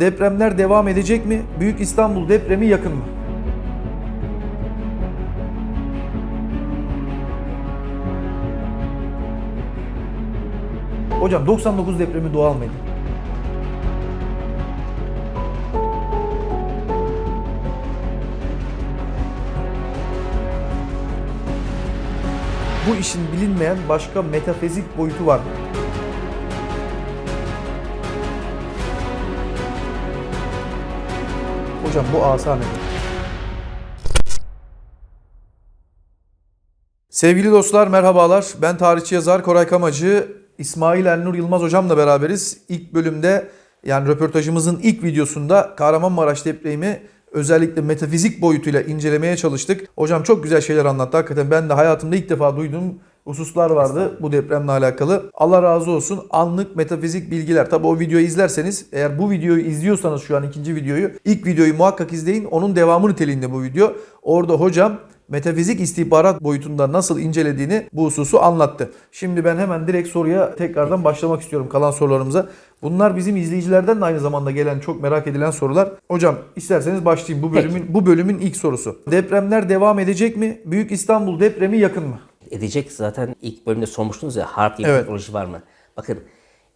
Depremler devam edecek mi? Büyük İstanbul depremi yakın mı? Hocam 99 depremi doğal mıydı? Bu işin bilinmeyen başka metafizik boyutu var mı? Hocam bu asa nedir? Sevgili dostlar merhabalar. Ben tarihçi yazar Koray Kamacı. İsmail Elnur Yılmaz hocamla beraberiz. İlk bölümde yani röportajımızın ilk videosunda Kahramanmaraş depremi özellikle metafizik boyutuyla incelemeye çalıştık. Hocam çok güzel şeyler anlattı. Hakikaten ben de hayatımda ilk defa duyduğum hususlar vardı bu depremle alakalı. Allah razı olsun. Anlık metafizik bilgiler. Tabi o videoyu izlerseniz eğer bu videoyu izliyorsanız şu an ikinci videoyu ilk videoyu muhakkak izleyin. Onun devamı niteliğinde bu video. Orada hocam metafizik istihbarat boyutunda nasıl incelediğini bu hususu anlattı. Şimdi ben hemen direkt soruya tekrardan başlamak istiyorum kalan sorularımıza. Bunlar bizim izleyicilerden de aynı zamanda gelen çok merak edilen sorular. Hocam isterseniz başlayayım bu bölümün bu bölümün ilk sorusu. Depremler devam edecek mi? Büyük İstanbul depremi yakın mı? Edecek zaten ilk bölümde sormuştunuz ya harp diye Evet. teknoloji var mı? Bakın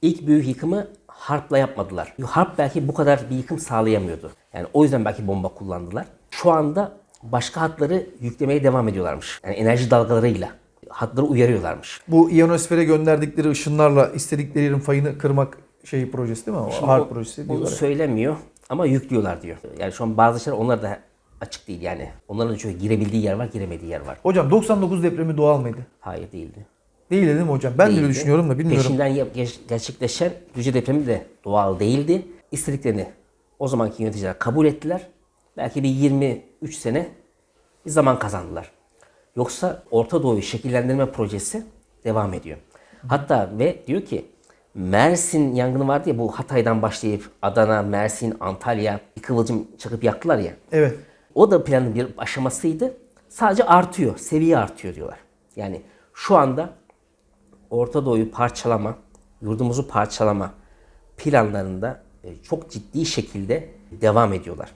ilk büyük yıkımı harpla yapmadılar. Harp belki bu kadar bir yıkım sağlayamıyordu. Yani o yüzden belki bomba kullandılar. Şu anda başka hatları yüklemeye devam ediyorlarmış. Yani enerji dalgalarıyla hatları uyarıyorlarmış. Bu iyonosfere gönderdikleri ışınlarla istedikleri yerin fayını kırmak şeyi projesi değil mi? O harp projesi Onu diyorlar. ya. söylemiyor ama yüklüyorlar diyor. Yani şu an bazı şeyler onlar da açık değil yani. Onların da çünkü girebildiği yer var, giremediği yer var. Hocam 99 depremi doğal mıydı? Hayır değildi. Değil mi hocam? Ben de öyle değildi. düşünüyorum da bilmiyorum. Peşinden gerçekleşen Düzce depremi de doğal değildi. İstediklerini o zamanki yöneticiler kabul ettiler. Belki bir 23 sene bir zaman kazandılar. Yoksa Orta Doğu'yu şekillendirme projesi devam ediyor. Hatta ve diyor ki Mersin yangını vardı ya bu Hatay'dan başlayıp Adana, Mersin, Antalya bir kıvılcım çakıp yaktılar ya. Evet. O da planın bir aşamasıydı. Sadece artıyor, seviye artıyor diyorlar. Yani şu anda Orta Doğu'yu parçalama, yurdumuzu parçalama planlarında e, çok ciddi şekilde devam ediyorlar.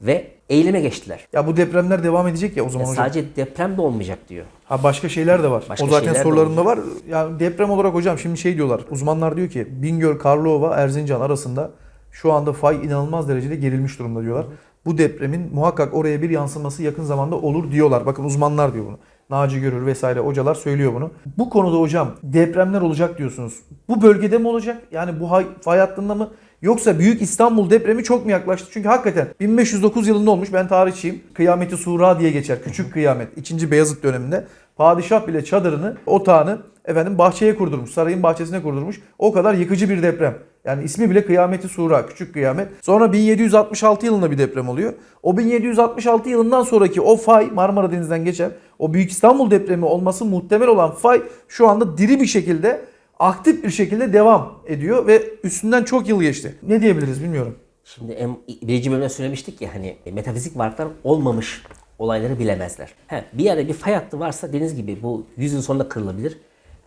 Ve eyleme geçtiler. Ya bu depremler devam edecek ya o zaman hocam. Sadece deprem de olmayacak diyor. Ha başka şeyler de var. Başka o zaten sorularında var. Yani deprem olarak hocam şimdi şey diyorlar. Uzmanlar diyor ki Bingöl, Karlova, Erzincan arasında şu anda fay inanılmaz derecede gerilmiş durumda diyorlar. Bu depremin muhakkak oraya bir yansıması yakın zamanda olur diyorlar. Bakın uzmanlar diyor bunu. Naci Görür vesaire hocalar söylüyor bunu. Bu konuda hocam depremler olacak diyorsunuz. Bu bölgede mi olacak? Yani bu fay hattında mı? Yoksa Büyük İstanbul depremi çok mu yaklaştı? Çünkü hakikaten 1509 yılında olmuş. Ben tarihçiyim. Kıyameti Sura diye geçer. Küçük kıyamet. 2. Beyazıt döneminde. Padişah bile çadırını, otağını efendim bahçeye kurdurmuş. Sarayın bahçesine kurdurmuş. O kadar yıkıcı bir deprem. Yani ismi bile Kıyameti Sura, Küçük Kıyamet. Sonra 1766 yılında bir deprem oluyor. O 1766 yılından sonraki o fay Marmara Denizi'nden geçer. O Büyük İstanbul depremi olması muhtemel olan fay şu anda diri bir şekilde, aktif bir şekilde devam ediyor ve üstünden çok yıl geçti. Ne diyebiliriz bilmiyorum. Şimdi en, birinci bölümde söylemiştik ya hani metafizik varlıklar olmamış olayları bilemezler. He, bir yerde bir fay hattı varsa deniz gibi bu 100 yıl sonra da kırılabilir.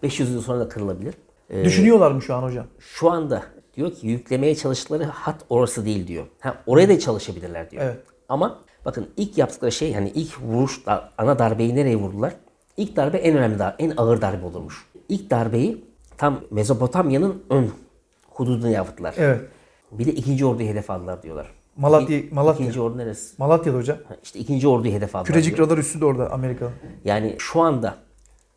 500 yıl sonra da kırılabilir. Ee, Düşünüyorlar mı şu an hocam? şu anda diyor ki yüklemeye çalıştıkları hat orası değil diyor. Ha, oraya da çalışabilirler diyor. Evet. Ama bakın ilk yaptıkları şey hani ilk vuruş ana darbeyi nereye vurdular? İlk darbe en önemli darbe, en ağır darbe olurmuş. İlk darbeyi tam Mezopotamya'nın ön hududuna yaptılar. Evet. Bir de ikinci orduyu hedef aldılar diyorlar. Malatya- Malatya. İkinci ordu neresi? Malatya'da hocam. Ha, İşte ikinci orduyu hedef aldılar. Kürecik diyor. radar üssü de orada Amerika'nın. Yani şu anda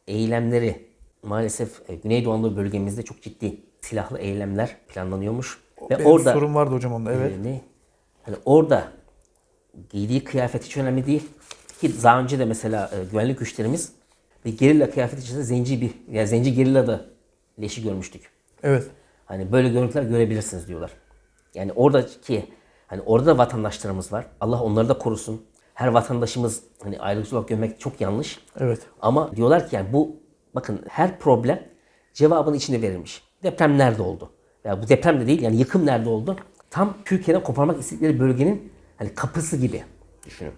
eylemleri maalesef e, Güneydoğu Anadolu bölgemizde çok ciddi silahlı eylemler planlanıyormuş. Ve Benim orada sorun vardı hocam onda evet. e, ne? Hani orada giydiği kıyafet hiç önemli değil. Ki daha önce de mesela e, güvenlik güçlerimiz bir gerilla kıyafeti içinde zenci bir yani zenci gerilla da leşi görmüştük. Evet. Hani böyle görüntüler görebilirsiniz diyorlar. Yani oradaki hani orada da vatandaşlarımız var. Allah onları da korusun. Her vatandaşımız hani ayrımcılık olarak görmek çok yanlış. Evet. Ama diyorlar ki yani bu bakın her problem cevabının içinde verilmiş. Deprem nerede oldu? Ya bu deprem de değil yani yıkım nerede oldu? Tam Türkiye'den koparmak istedikleri bölgenin hani kapısı gibi düşünün.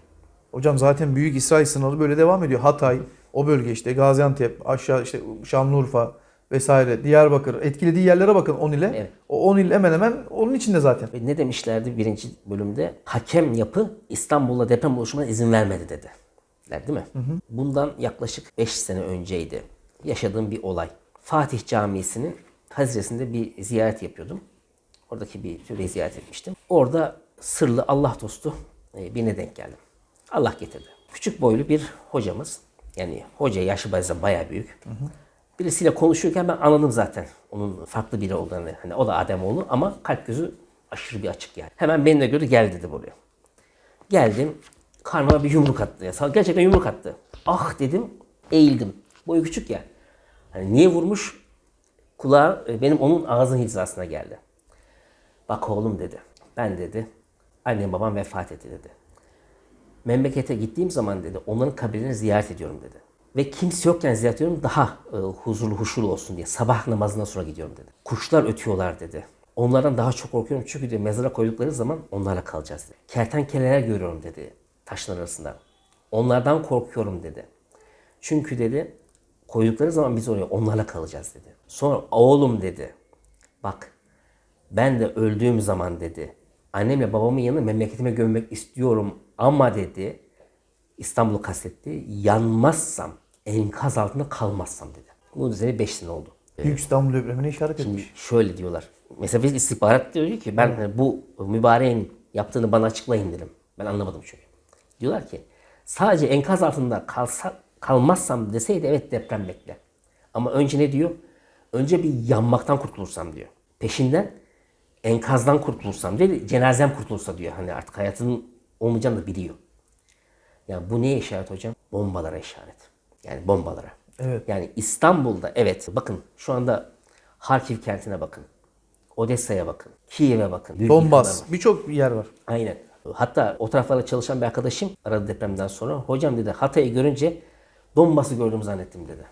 Hocam zaten Büyük İsrail sınırı böyle devam ediyor. Hatay, o bölge işte Gaziantep, aşağı işte Şanlıurfa, vesaire Diyarbakır etkilediği yerlere bakın 10 ile. Evet. O 10 il hemen hemen onun içinde zaten. Ve ne demişlerdi birinci bölümde? Hakem yapı İstanbul'da deprem oluşumuna izin vermedi dedi. Der, Değil mi? Bundan yaklaşık 5 sene önceydi. Yaşadığım bir olay. Fatih Camii'sinin haziresinde bir ziyaret yapıyordum. Oradaki bir türeyi ziyaret etmiştim. Orada sırlı Allah dostu e, birine denk geldim. Allah getirdi. Küçük boylu bir hocamız. Yani hoca yaşı bazen bayağı büyük. Birisiyle konuşurken ben anladım zaten onun farklı biri olduğunu. Hani o da Ademoğlu ama kalp gözü aşırı bir açık yani. Hemen benimle göre gel dedi buraya. Geldim. Karnıma bir yumruk attı. Ya. Gerçekten yumruk attı. Ah dedim. Eğildim. Boyu küçük ya. Hani niye vurmuş? Kulağı e, benim onun ağzının hizasına geldi. Bak oğlum dedi. Ben dedi. Annem babam vefat etti dedi. Memlekete gittiğim zaman dedi onların kabirlerini ziyaret ediyorum dedi. Ve kimse yokken ziyaret ediyorum daha e, huzurlu huşurlu olsun diye. Sabah namazından sonra gidiyorum dedi. Kuşlar ötüyorlar dedi. Onlardan daha çok korkuyorum çünkü de mezara koydukları zaman onlarla kalacağız dedi. Kertenkeleler görüyorum dedi taşların arasında. Onlardan korkuyorum dedi. Çünkü dedi koydukları zaman biz oraya onlarla kalacağız dedi. Sonra oğlum dedi. Bak ben de öldüğüm zaman dedi. Annemle babamın yanına memleketime gömmek istiyorum ama dedi. İstanbul'u kastetti. Yanmazsam, enkaz altında kalmazsam dedi. Bunun üzerine 5 sene oldu. Büyük İstanbul depremine işaret etmiş. Şöyle diyorlar. Mesela biz istihbarat diyor ki ben hani bu mübareğin yaptığını bana açıklayın dedim. Ben anlamadım çünkü. Diyorlar ki sadece enkaz altında kalsa, kalmazsam deseydi evet deprem bekle. Ama önce ne diyor? Önce bir yanmaktan kurtulursam diyor. Peşinden enkazdan kurtulursam diyor. Cenazem kurtulursa diyor. Hani artık hayatının olmayacağını da biliyor. Yani bu neye işaret hocam? Bombalara işaret. Yani bombalara. Evet. Yani İstanbul'da evet bakın şu anda Harkiv kentine bakın. Odessa'ya bakın. Kiev'e bakın. Donbas birçok yer var. Aynen. Hatta o taraflarda çalışan bir arkadaşım aradı depremden sonra. Hocam dedi Hatay'ı görünce Donbas'ı gördüm zannettim dedi.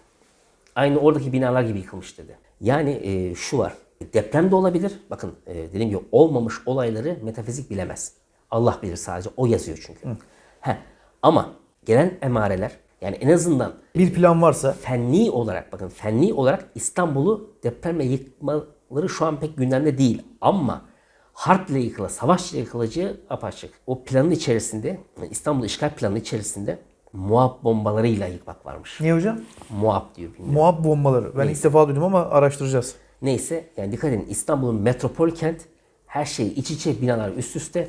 Aynı oradaki binalar gibi yıkılmış dedi. Yani e, şu var. Deprem de olabilir. Bakın e, dediğim gibi olmamış olayları metafizik bilemez. Allah bilir sadece. O yazıyor çünkü. He. Ama gelen emareler yani en azından Bir plan varsa fenli olarak bakın fenli olarak İstanbul'u depremle yıkmaları şu an pek gündemde değil. Ama harple yıkıla, savaşla yıkılacağı apaçık. O planın içerisinde, İstanbul işgal planı içerisinde muhab bombalarıyla yıkmak varmış. niye hocam? Muhab diyor bilmiyorum. Muhab bombaları. Ben ilk defa duydum ama araştıracağız. Neyse yani dikkat edin İstanbul'un metropol kent her şey iç içe binalar üst üste.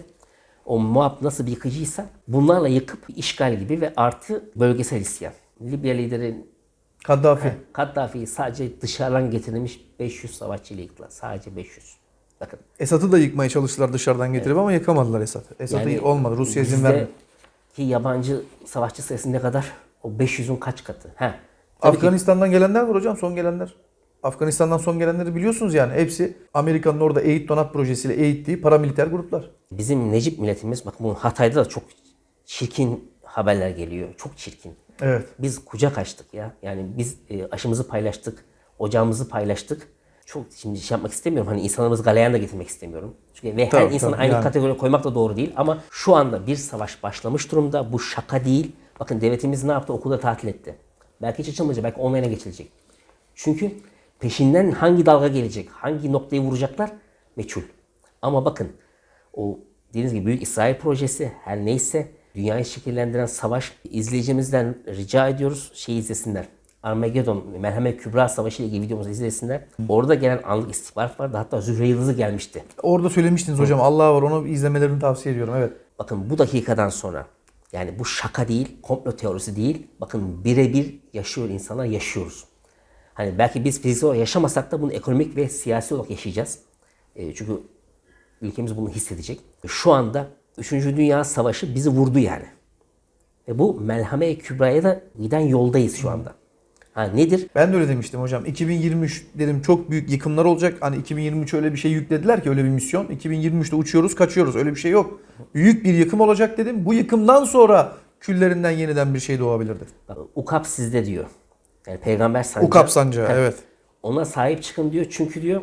O muhab nasıl bir yıkıcıysa bunlarla yıkıp işgal gibi ve artı bölgesel isyan. Libya lideri Kaddafi. Kaddafi'yi sadece dışarıdan getirilmiş 500 savaşçıyla yıktılar. Sadece 500. Bakın. Esad'ı da yıkmaya çalıştılar dışarıdan getirip ama yıkamadılar Esad. Esad'ı yani olmadı. Rusya izin vermedi. Ki yabancı savaşçı sayısı ne kadar? O 500'ün kaç katı? He. Tabii ki Afganistan'dan gelenler var hocam son gelenler. Afganistan'dan son gelenleri biliyorsunuz yani. Hepsi Amerika'nın orada eğit donat projesiyle eğittiği paramiliter gruplar. bizim Necip milletimiz bakın bu Hatay'da da çok çirkin haberler geliyor. Çok çirkin. Evet. Biz kucak açtık ya. Yani biz e, aşımızı paylaştık. Ocağımızı paylaştık. Çok şimdi şey yapmak istemiyorum. Hani insanlarımızı galeyan da getirmek istemiyorum. Çünkü ve her Tabii, insanı tabii, aynı yani. kategoriye koymak da doğru değil. Ama şu anda bir savaş başlamış durumda. Bu şaka değil. Bakın devletimiz ne yaptı? Okulda tatil etti. Belki hiç açılmayacak. Belki online'a geçilecek. Çünkü peşinden hangi dalga gelecek? Hangi noktayı vuracaklar? Meçhul. Ama bakın o dediğiniz gibi Büyük İsrail projesi her neyse dünyayı şekillendiren savaş izleyicimizden rica ediyoruz şey izlesinler. Armageddon, Merhamet Kübra Savaşı ile ilgili videomuzu izlesinler. Orada gelen anlık istihbarat vardı. Hatta Zühre Yıldızı gelmişti. Orada söylemiştiniz hocam. Allah var onu izlemelerini tavsiye ediyorum. Evet. Bakın bu dakikadan sonra yani bu şaka değil, komplo teorisi değil. Bakın birebir yaşıyor insanlar, yaşıyoruz. Hani belki biz fiziksel olarak yaşamasak da bunu ekonomik ve siyasi olarak yaşayacağız. E, çünkü ülkemiz bunu hissedecek. Şu anda 3. Dünya Savaşı bizi vurdu yani. Ve bu melhame-i kübraya da giden yoldayız şu anda. Ha nedir? Ben de öyle demiştim hocam. 2023 dedim çok büyük yıkımlar olacak. Hani 2023 öyle bir şey yüklediler ki öyle bir misyon. 2023'te uçuyoruz kaçıyoruz öyle bir şey yok. Büyük bir yıkım olacak dedim. Bu yıkımdan sonra küllerinden yeniden bir şey doğabilirdi. Ukap sizde diyor. Yani peygamber sancağı. Ukap sancağı evet. Ona sahip çıkın diyor. Çünkü diyor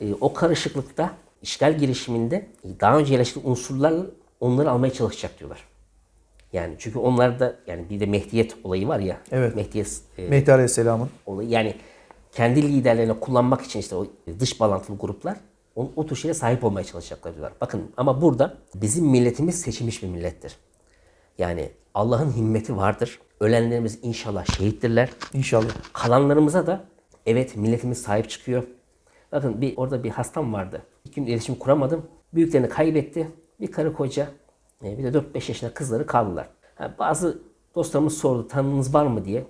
e, o karışıklıkta işgal girişiminde daha önce yerleşik unsurlar onları almaya çalışacak diyorlar. Yani çünkü onlarda yani bir de Mehdiyet olayı var ya. Evet. Mehdiyet e, Mehdi Aleyhisselam'ın. olayı yani kendi liderlerini kullanmak için işte o dış bağlantılı gruplar o, o tür şeye sahip olmaya çalışacaklar diyorlar. Bakın ama burada bizim milletimiz seçilmiş bir millettir. Yani Allah'ın himmeti vardır. Ölenlerimiz inşallah şehittirler. İnşallah. Kalanlarımıza da evet milletimiz sahip çıkıyor. Bakın bir orada bir hastam vardı. İlk gün iletişim kuramadım. Büyüklerini kaybetti. Bir karı koca e, bir de 4-5 yaşında kızları kaldılar. Ha, bazı dostlarımız sordu tanınız var mı diye.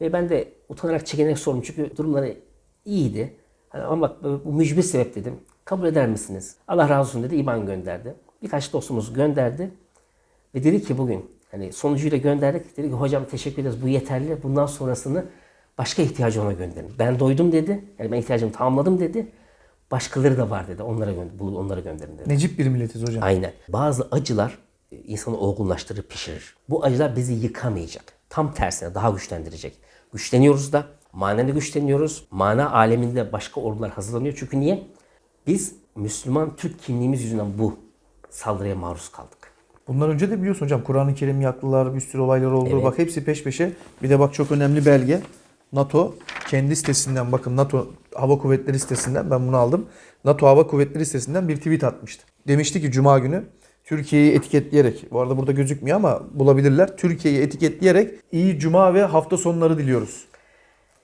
Ve ben de utanarak çekinerek sordum çünkü durumları iyiydi. Hani ama bak bu mücbir sebep dedim. Kabul eder misiniz? Allah razı olsun dedi. İban gönderdi. Birkaç dostumuz gönderdi. Ve dedi ki bugün hani sonucuyla gönderdik. Dedi ki hocam teşekkür ederiz bu yeterli. Bundan sonrasını başka ihtiyacı ona gönderin. Ben doydum dedi. Yani ben ihtiyacımı tamamladım dedi. Başkaları da var dedi. Onlara gönder, bunu onlara gönderin dedi. Necip bir milletiz hocam. Aynen. Bazı acılar e, insanı olgunlaştırır, pişirir. Bu acılar bizi yıkamayacak. Tam tersine daha güçlendirecek. Güçleniyoruz da, manevi güçleniyoruz. Mana aleminde başka ordular hazırlanıyor. Çünkü niye? Biz Müslüman Türk kimliğimiz yüzünden bu saldırıya maruz kaldık. Bundan önce de biliyorsun hocam Kur'an-ı Kerim yaktılar, bir sürü olaylar oldu. Evet. Bak hepsi peş peşe. Bir de bak çok önemli belge. NATO kendi sitesinden bakın NATO Hava Kuvvetleri sitesinden ben bunu aldım. NATO Hava Kuvvetleri sitesinden bir tweet atmıştı. Demişti ki Cuma günü Türkiye'yi etiketleyerek, bu arada burada gözükmüyor ama bulabilirler. Türkiye'yi etiketleyerek iyi cuma ve hafta sonları diliyoruz.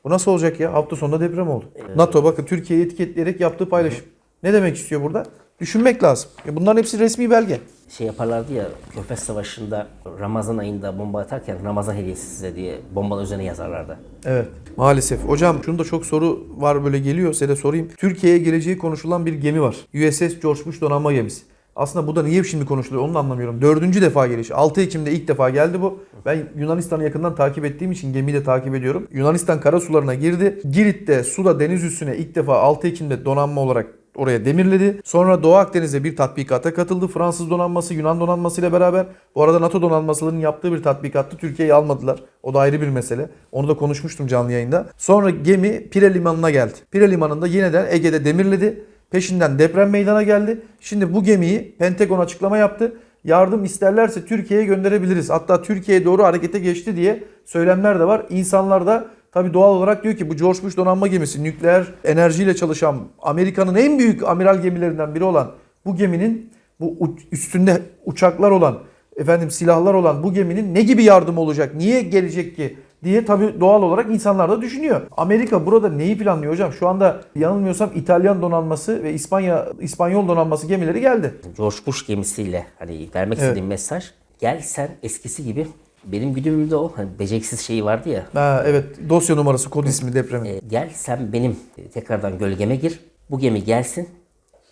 Bu nasıl olacak ya? Hafta sonunda deprem oldu. NATO bakın Türkiye'yi etiketleyerek yaptığı paylaşım. Ne demek istiyor burada? Düşünmek lazım. Ya bunların hepsi resmi belge. Şey yaparlardı ya Körfez Savaşı'nda Ramazan ayında bomba atarken Ramazan hediyesi size diye bombanın üzerine yazarlardı. Evet. Maalesef. Hocam şunda çok soru var böyle geliyor. Size de sorayım. Türkiye'ye geleceği konuşulan bir gemi var. USS George Bush donanma gemisi. Aslında bu da niye şimdi konuşuluyor onu da anlamıyorum. Dördüncü defa geliş. 6 Ekim'de ilk defa geldi bu. Ben Yunanistan'ı yakından takip ettiğim için gemiyi de takip ediyorum. Yunanistan karasularına girdi. Girit'te suda deniz üstüne ilk defa 6 Ekim'de donanma olarak oraya demirledi. Sonra Doğu Akdeniz'de bir tatbikata katıldı. Fransız donanması, Yunan donanması ile beraber. Bu arada NATO donanmasılarının yaptığı bir tatbikattı. Türkiye'yi almadılar. O da ayrı bir mesele. Onu da konuşmuştum canlı yayında. Sonra gemi Pire Limanı'na geldi. Pire Limanı'nda yeniden Ege'de demirledi. Peşinden deprem meydana geldi. Şimdi bu gemiyi Pentagon açıklama yaptı. Yardım isterlerse Türkiye'ye gönderebiliriz. Hatta Türkiye'ye doğru harekete geçti diye söylemler de var. İnsanlar da tabii doğal olarak diyor ki bu George Bush donanma gemisi nükleer enerjiyle çalışan Amerika'nın en büyük amiral gemilerinden biri olan bu geminin bu üstünde uçaklar olan efendim silahlar olan bu geminin ne gibi yardım olacak? Niye gelecek ki? diye tabii doğal olarak insanlar da düşünüyor. Amerika burada neyi planlıyor hocam? Şu anda yanılmıyorsam İtalyan donanması ve İspanya İspanyol donanması gemileri geldi. George Bush gemisiyle hani vermek Evet. istediğim mesaj gel sen eskisi gibi benim güdümümde o hani beceriksiz şeyi vardı ya Ha, evet dosya numarası kod ismi depremi. e, gel sen benim e, tekrardan gölgeme gir bu gemi gelsin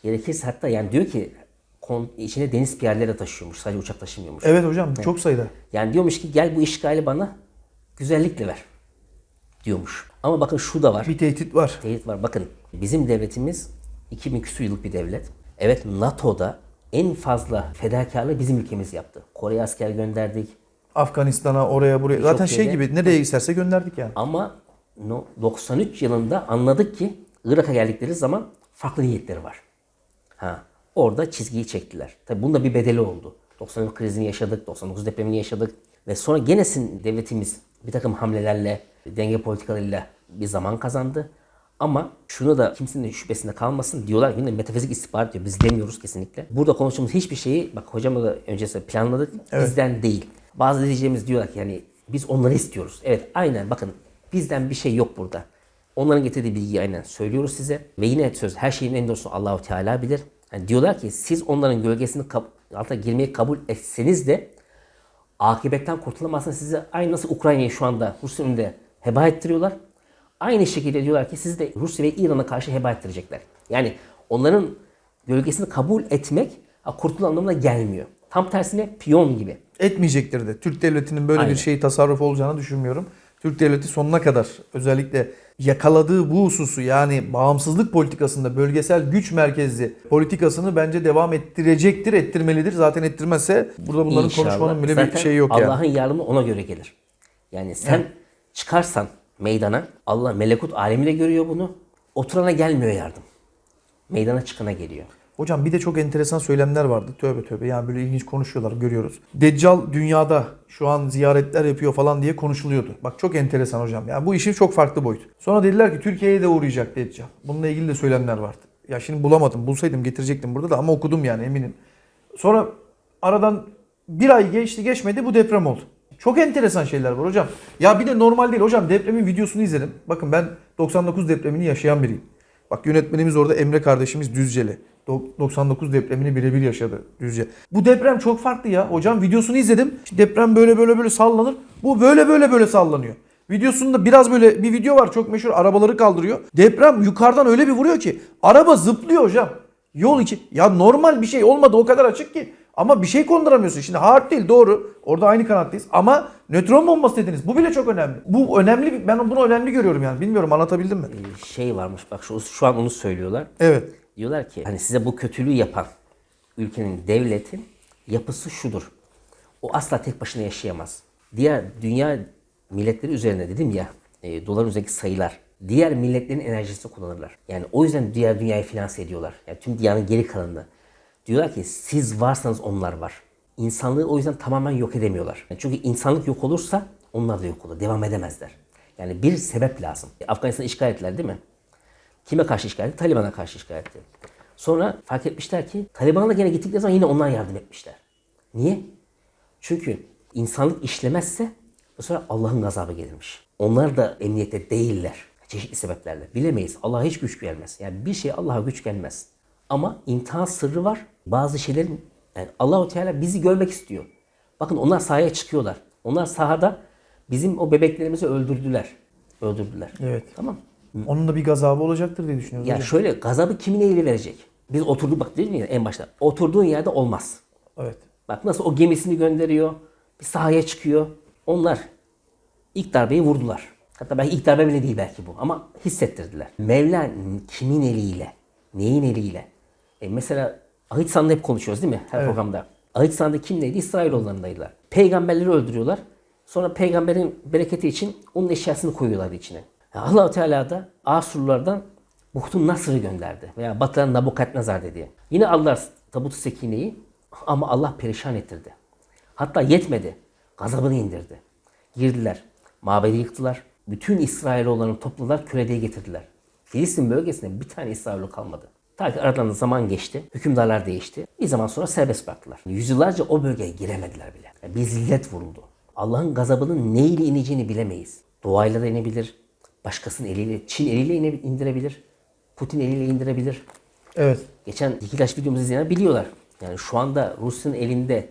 gerekirse hatta yani diyor ki kon, içine deniz piyerleri taşıyormuş sadece uçak taşımıyormuş. Evet hocam çok sayıda. Yani diyormuş ki gel bu işgali bana güzellikle ver diyormuş. Ama bakın şu da var. Bir tehdit var. Tehdit var. Bakın bizim devletimiz 2000 küsur yıllık bir devlet. Evet NATO'da en fazla fedakarlığı bizim ülkemiz yaptı. Kore'ye asker gönderdik. Afganistan'a oraya buraya. Zaten şey gibi nereye isterse gönderdik yani. Ama no- 93 yılında anladık ki Irak'a geldikleri zaman farklı niyetleri var. Ha, orada çizgiyi çektiler. Tabii bunda bir bedeli oldu. 93 krizini yaşadık, 99 depremini yaşadık ve sonra gene sin- devletimiz bir takım hamlelerle, denge politikalarıyla bir zaman kazandı. Ama şunu da kimsenin de şüphesinde kalmasın diyorlar ki yine metafizik istihbarat diyor. Biz demiyoruz kesinlikle. Burada konuştuğumuz hiçbir şeyi bak hocamla da öncesinde planladık. Bizden değil. Bazı izleyicilerimiz diyorlar ki yani biz onları istiyoruz. Evet aynen bakın bizden bir şey yok burada. Onların getirdiği bilgiyi aynen söylüyoruz size. Ve yine söz her şeyin en doğrusu Allahu Teala bilir. Yani diyorlar ki siz onların gölgesini altına girmeyi kabul etseniz de akibetten kurtulamazsınız. Sizi aynı nasıl Ukrayna'yı şu anda Rusya önünde heba ettiriyorlar. Aynı şekilde diyorlar ki sizi de Rusya ve İran'a karşı heba ettirecekler. Yani onların gölgesini kabul etmek kurtulma anlamına gelmiyor. Tam tersine piyon gibi. Etmeyecektir de. Türk devletinin böyle Aynen. bir şeyi tasarruf olacağını düşünmüyorum. Türk devleti sonuna kadar özellikle yakaladığı bu hususu yani bağımsızlık politikasında bölgesel güç merkezli politikasını bence devam ettirecektir, ettirmelidir. Zaten ettirmezse burada bunların İnşallah. konuşmanın bile bir Zaten şeyi yok Allah'ın yani. yardımı ona göre gelir. Yani sen çıkarsan meydana Allah melekut alemi de görüyor bunu. Oturana gelmiyor yardım. Meydana çıkana geliyor. Hocam bir de çok enteresan söylemler vardı. Tövbe tövbe yani böyle ilginç konuşuyorlar görüyoruz. Deccal dünyada şu an ziyaretler yapıyor falan diye konuşuluyordu. Bak çok enteresan hocam. Yani bu işin çok farklı boyut. Sonra dediler ki Türkiye'ye de uğrayacak Deccal. Bununla ilgili de söylemler vardı. Ya şimdi bulamadım. Bulsaydım getirecektim burada da ama okudum yani eminim. Sonra aradan bir ay geçti geçmedi bu deprem oldu. Çok enteresan şeyler var hocam. Ya bir de normal değil hocam depremin videosunu izledim. Bakın ben 99 depremini yaşayan biriyim. Bak yönetmenimiz orada Emre kardeşimiz Düzceli. Do- 99 depremini birebir yaşadı Düzce. Bu deprem çok farklı ya. Hocam videosunu izledim. İşte deprem böyle böyle böyle sallanır. Bu böyle böyle böyle sallanıyor. Videosunda biraz böyle bir video var çok meşhur arabaları kaldırıyor. Deprem yukarıdan öyle bir vuruyor ki araba zıplıyor hocam. Yol içi. Ya normal bir şey olmadı o kadar açık ki. Ama bir şey konduramıyorsun. Şimdi hard değil doğru. Orada aynı kanattayız. Ama nötron bombası dediniz. Bu bile çok önemli. Bu önemli. Ben bunu önemli görüyorum yani. Bilmiyorum anlatabildim mi? Ee, Şey varmış bak şu, şu an onu söylüyorlar. Evet. Diyorlar ki hani size bu kötülüğü yapan ülkenin, devletin yapısı şudur. O asla tek başına yaşayamaz. Diğer dünya milletleri üzerine dedim ya e, dolar üzerindeki sayılar diğer milletlerin enerjisini kullanırlar. Yani o yüzden diğer dünyayı finanse ediyorlar. Yani tüm dünyanın geri kalanını. Diyorlar ki siz varsanız onlar var. İnsanlığı o yüzden tamamen yok edemiyorlar. Çünkü insanlık yok olursa onlar da yok olur. Devam edemezler. Yani bir sebep lazım. Afganistan'ı işgal ettiler değil mi? Kime karşı işgal etti? Taliban'a karşı işgal etti. Sonra fark etmişler ki Taliban'a da gene gittikleri zaman yine onlar yardım etmişler. Niye? Çünkü insanlık işlemezse bu sefer Allah'ın gazabı gelirmiş. Onlar da emniyette değiller. Çeşitli sebeplerle. Bilemeyiz. Allah'a hiç güç gelmez. Yani bir şey Allah'a güç gelmez. Ama imtihan sırrı var. Bazı şeylerin yani Allahu Teala bizi görmek istiyor. Bakın onlar sahaya çıkıyorlar. Onlar sahada bizim o bebeklerimizi öldürdüler. Öldürdüler. Evet. Tamam. Onun da bir gazabı olacaktır diye düşünüyorum. Ya hocam. şöyle gazabı kimin eli verecek? Biz oturduk bak dedim ya en başta. Oturduğun yerde olmaz. Evet. Bak nasıl o gemisini gönderiyor. Bir sahaya çıkıyor. Onlar ilk darbeyi vurdular. Hatta belki ilk darbe bile değil belki bu. Ama hissettirdiler. Mevla kimin eliyle? Neyin eliyle? E mesela Ahit San'da hep konuşuyoruz değil mi? Her programda. Ahit San'da kim neydi? İsrailoğullarındaydılar. Peygamberleri öldürüyorlar. Sonra peygamberin bereketi için onun eşyasını koyuyorlar içine. Allah-u Teala da Asurlardan Buhtun Nasır'ı gönderdi. Veya Batı'dan Nabukadnezar dedi. Yine Allah tabutu sekineyi ama Allah perişan ettirdi. Hatta yetmedi. Gazabını indirdi. Girdiler. Mabedi yıktılar. Bütün İsrailoğullarını topladılar, kölediğe getirdiler. Filistin bölgesinde bir tane İsrailoğlu kalmadı. Ta ki aradan zaman geçti, hükümdarlar değişti. Bir zaman sonra serbest bıraktılar. Yüzyıllarca o bölgeye giremediler bile. Yani bir zillet vuruldu. Allah'ın gazabının neyle ineceğini bilemeyiz. Doğayla da inebilir, başkasının eliyle, Çin eliyle indirebilir, Putin eliyle indirebilir. Evet. Geçen Dikilaş videomuzu izleyenler biliyorlar. Yani şu anda Rusya'nın elinde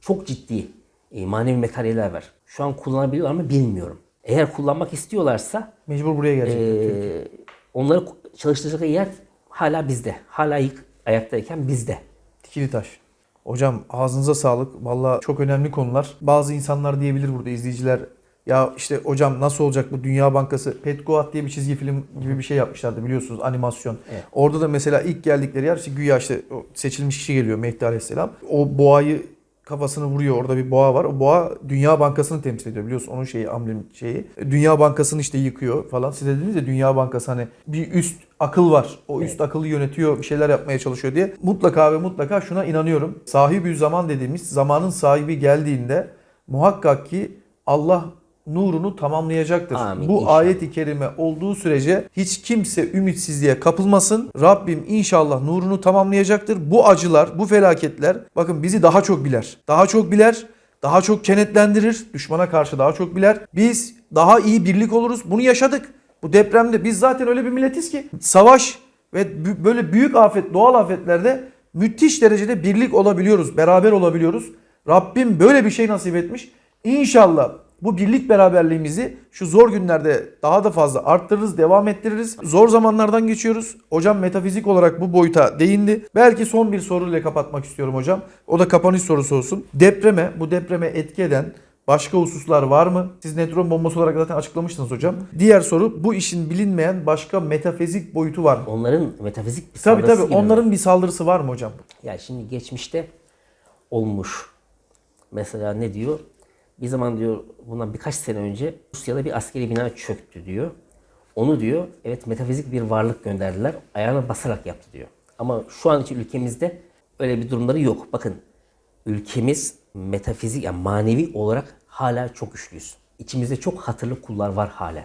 çok ciddi e, manevi materyaller var. Şu an kullanabiliyorlar mı bilmiyorum. Eğer kullanmak istiyorlarsa Mecbur buraya gelecek. e, onları çalıştıracak yer hala bizde. Hala ilk ayaktayken bizde. Dikili taş. Hocam ağzınıza sağlık. Valla çok önemli konular. Bazı insanlar diyebilir burada izleyiciler. Ya işte hocam nasıl olacak bu Dünya Bankası? Petkoat diye bir çizgi film gibi bir şey yapmışlardı biliyorsunuz animasyon. Evet. Orada da mesela ilk geldikleri yer işte güya işte seçilmiş kişi geliyor Mehdi Aleyhisselam. O boğayı kafasını vuruyor. Orada bir boğa var. O boğa Dünya Bankası'nı temsil ediyor biliyorsun. Onun şeyi, amblem şeyi. Dünya Bankası'nı işte yıkıyor falan. Siz dediniz ya Dünya Bankası hani bir üst akıl var. O üst akıllı yönetiyor, bir şeyler yapmaya çalışıyor diye. Mutlaka ve mutlaka şuna inanıyorum. Sahibi zaman dediğimiz zamanın sahibi geldiğinde muhakkak ki Allah nurunu tamamlayacaktır. Amin, Bu inşallah. ayet-i kerime olduğu sürece hiç kimse ümitsizliğe kapılmasın. Rabbim inşallah nurunu tamamlayacaktır. Bu acılar, bu felaketler bakın bizi daha çok biler. Daha çok biler, daha çok kenetlendirir. Düşmana karşı daha çok biler. Biz daha iyi birlik oluruz. Bunu yaşadık. Bu depremde biz zaten öyle bir milletiz ki savaş ve böyle büyük afet, doğal afetlerde müthiş derecede birlik olabiliyoruz, beraber olabiliyoruz. Rabbim böyle bir şey nasip etmiş. İnşallah bu birlik beraberliğimizi şu zor günlerde daha da fazla arttırırız, devam ettiririz. Zor zamanlardan geçiyoruz. Hocam metafizik olarak bu boyuta değindi. Belki son bir soruyla kapatmak istiyorum hocam. O da kapanış sorusu olsun. Depreme, bu depreme etki eden başka hususlar var mı? Siz nötron bombası olarak zaten açıklamıştınız hocam. Diğer soru bu işin bilinmeyen başka metafizik boyutu var mı? Onların metafizik bir Tabii saldırısı tabii gibi mi? onların bir saldırısı var mı hocam? Yani şimdi geçmişte olmuş. Mesela ne diyor? Bir zaman diyor bundan birkaç sene önce Rusya'da bir askeri bina çöktü diyor. Onu diyor evet metafizik bir varlık gönderdiler. Ayağına basarak yaptı diyor. Ama şu an için ülkemizde öyle bir durumları yok. Bakın ülkemiz metafizik yani manevi olarak hala çok güçlüyüz. İçimizde çok hatırlı kullar var hala.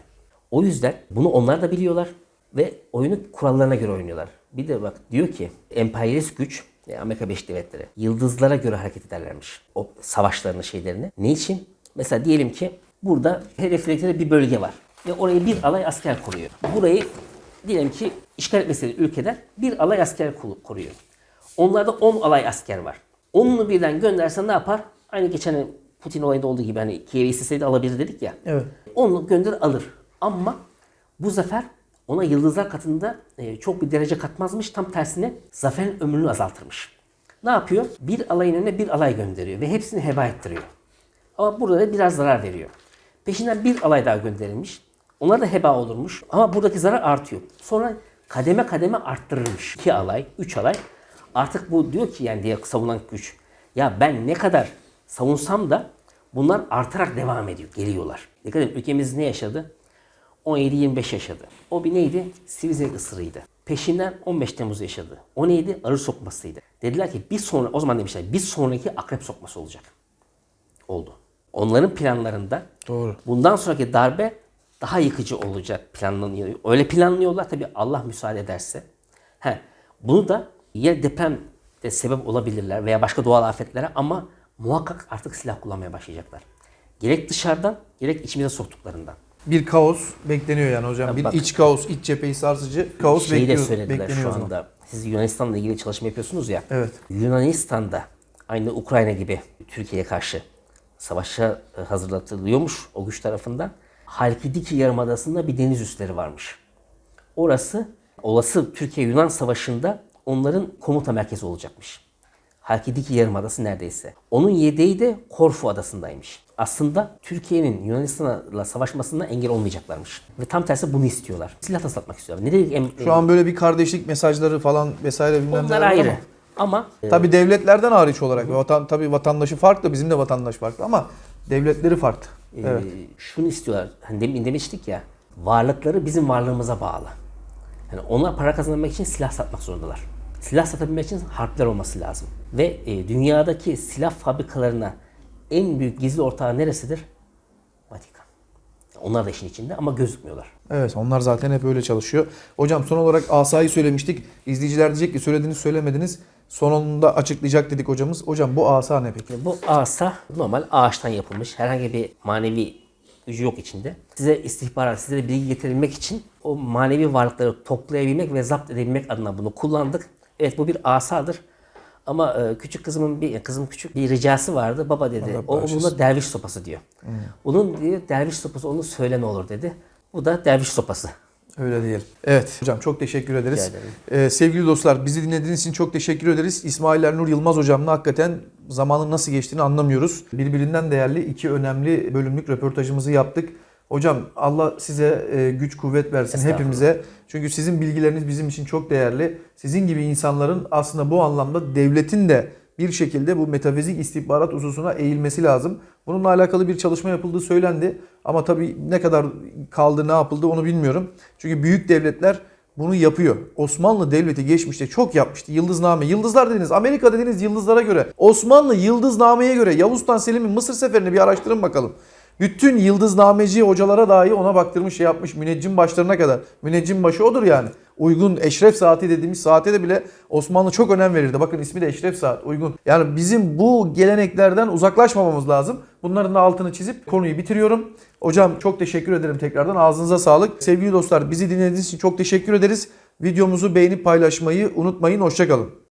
O yüzden bunu onlar da biliyorlar ve oyunu kurallarına göre oynuyorlar. Bir de bak diyor ki emperyalist güç Amerika Birleşik Devletleri yıldızlara göre hareket ederlermiş. O savaşlarını şeylerini. Ne için? Mesela diyelim ki burada hedefledikleri bir bölge var ve oraya bir alay asker koruyor. Burayı diyelim ki işgal etmesi ülkeden bir alay asker koruyor. Onlarda 10 alay asker var. Onunu birden göndersen ne yapar? Aynı geçen Putin olayında olduğu gibi hani Kiev'i isteseydi alabilir dedik ya. Evet. Onu gönder alır. Ama bu zafer ona yıldızlar katında e, çok bir derece katmazmış. Tam tersine zaferin ömrünü azaltırmış. Ne yapıyor? Bir alayın önüne bir alay gönderiyor ve hepsini heba ettiriyor. Ama burada da biraz zarar veriyor. Peşinden bir alay daha gönderilmiş. Onlar da heba olurmuş. Ama buradaki zarar artıyor. Sonra kademe kademe arttırırmış. İki alay, üç alay. Artık bu diyor ki yani diye savunan güç. Ya ben ne kadar savunsam da bunlar artarak devam ediyor. Geliyorlar. Dikkat edin ülkemiz ne yaşadı? 17-25 yaşadı. O bir neydi? Sivrisinek ısırıydı. Peşinden 15 Temmuz yaşadı. O neydi? Arı sokmasıydı. Dediler ki bir sonra, o zaman demişler bir sonraki akrep sokması olacak. Oldu. Onların planlarında Doğru. bundan sonraki darbe daha yıkıcı olacak planlanıyor. Öyle planlıyorlar tabii Allah müsaade ederse. He, bunu da ya deprem de sebep olabilirler veya başka doğal afetlere ama muhakkak artık silah kullanmaya başlayacaklar. Gerek dışarıdan gerek içimize soktuklarından. Bir kaos bekleniyor yani hocam. Bir bak. iç kaos, iç cepheyi sarsıcı kaos Şeyi de bekliyor, söylediler bekleniyor şu o zaman. anda. Siz Yunanistan'la ilgili çalışma yapıyorsunuz ya. Evet. Yunanistan'da aynı Ukrayna gibi Türkiye'ye karşı savaşa e, hazırlatılıyormuş o güç tarafından. Halkidiki Yarımadası'nda bir deniz üsleri varmış. Orası olası Türkiye-Yunan savaşında onların komuta merkezi olacakmış. Halkidiki Yarımadası neredeyse. Onun yedeği de Korfu adasındaymış. Aslında Türkiye'nin Yunanistan'la savaşmasına engel olmayacaklarmış. Ve tam tersi bunu istiyorlar. Silah da satmak istiyorlar. Ne dedik? Em- Şu an böyle bir kardeşlik mesajları falan vesaire bilmem Onlar neler var ayrı. ama- Ama e, Tabii devletlerden hariç olarak. Vatan, tabii vatandaşı farklı, bizim de vatandaş farklı ama devletleri farklı. e, Evet. şunu istiyorlar. Hani demin demiştik ya. Varlıkları bizim varlığımıza bağlı. Yani ona para kazanmak için silah satmak zorundalar. Silah satabilmek için harpler olması lazım. Ve e, dünyadaki silah fabrikalarına en büyük gizli ortağı neresidir? Vatikan. Onlar da işin içinde ama gözükmüyorlar. Evet onlar zaten hep öyle çalışıyor. Hocam son olarak asayı söylemiştik. İzleyiciler diyecek ki söylediğiniz söylemediniz. Sonunda açıklayacak dedik hocamız. Hocam bu asa ne peki? Bu asa normal ağaçtan yapılmış. Herhangi bir manevi gücü yok içinde. Size istihbarat, size bilgi getirilmek için o manevi varlıkları toplayabilmek ve zapt edebilmek adına bunu kullandık. Evet bu bir asadır. Ama e, küçük kızımın bir kızım küçük bir ricası vardı. Baba dedi. Allah O buna derviş sopası diyor. Bunun diyor derviş sopası onu söyle ne olur dedi. Bu da derviş sopası. Öyle diyelim. Evet hocam çok teşekkür ederiz. Ee, sevgili dostlar bizi dinlediğiniz için çok teşekkür ederiz. İsmail Ernur Yılmaz hocamla hakikaten zamanın nasıl geçtiğini anlamıyoruz. Birbirinden değerli iki önemli bölümlük röportajımızı yaptık. Hocam Allah size e, güç kuvvet versin hepimize. Çünkü sizin bilgileriniz bizim için çok değerli. Sizin gibi insanların aslında bu anlamda devletin de bir şekilde bu metafizik istihbarat hususuna eğilmesi lazım. Bununla alakalı bir çalışma yapıldığı söylendi. Ama tabii ne kadar kaldı, ne yapıldı onu bilmiyorum. Çünkü büyük devletler bunu yapıyor. Osmanlı Devleti geçmişte çok yapmıştı. Yıldızname. Yıldızlar dediniz. Amerika dediniz yıldızlara göre. Osmanlı Yıldızname'ye göre Yavuz Sultan Selim'in Mısır seferini bir araştırın bakalım. Bütün yıldıznameci hocalara dahi ona baktırmış şey yapmış müneccim başlarına kadar. Müneccim başı odur yani. Uygun eşref saati dediğimiz saate de bile Osmanlı çok önem verirdi. Bakın ismi de eşref saat uygun. Yani bizim bu geleneklerden uzaklaşmamamız lazım. Bunların da altını çizip konuyu bitiriyorum. Hocam çok teşekkür ederim tekrardan. Ağzınıza sağlık. Sevgili dostlar bizi dinlediğiniz için çok teşekkür ederiz. Videomuzu beğenip paylaşmayı unutmayın. Hoşçakalın.